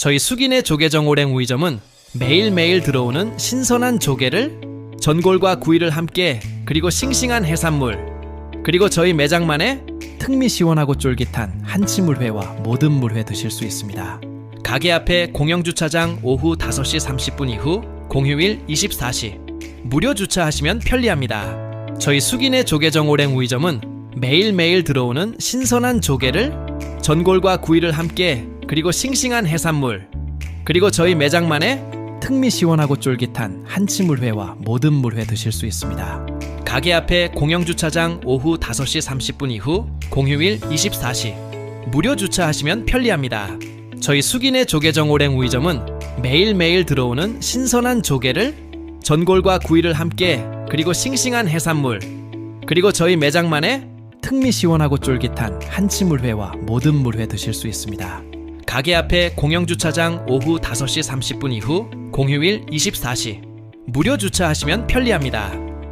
저희 숙인의 조개정 오랭 우이점은 매일매일 들어오는 신선한 조개를 전골과 구이를 함께 그리고 싱싱한 해산물 그리고 저희 매장만의 특미 시원하고 쫄깃한 한치물회와 모든 물회 드실 수 있습니다. 가게 앞에 공영주차장 오후 5시 30분 이후 공휴일 24시 무료 주차하시면 편리합니다. 저희 숙인의 조개정 오랭 우이점은 매일매일 들어오는 신선한 조개를 전골과 구이를 함께 그리고 싱싱한 해산물 그리고 저희 매장만의 특미 시원하고 쫄깃한 한치물회와 모든 물회 드실 수 있습니다. 가게 앞에 공영주차장 오후 5시 30분 이후 공휴일 24시 무료 주차하시면 편리합니다. 저희 숙인의 조개정 오랭 우이점은 매일매일 들어오는 신선한 조개를 전골과 구이를 함께 그리고 싱싱한 해산물 그리고 저희 매장만의 특미 시원하고 쫄깃한 한치물회와 모든 물회 드실 수 있습니다. 가게 앞에 공영주차장 오후 5시 30분 이후 공휴일 24시 무료 주차하시면 편리합니다.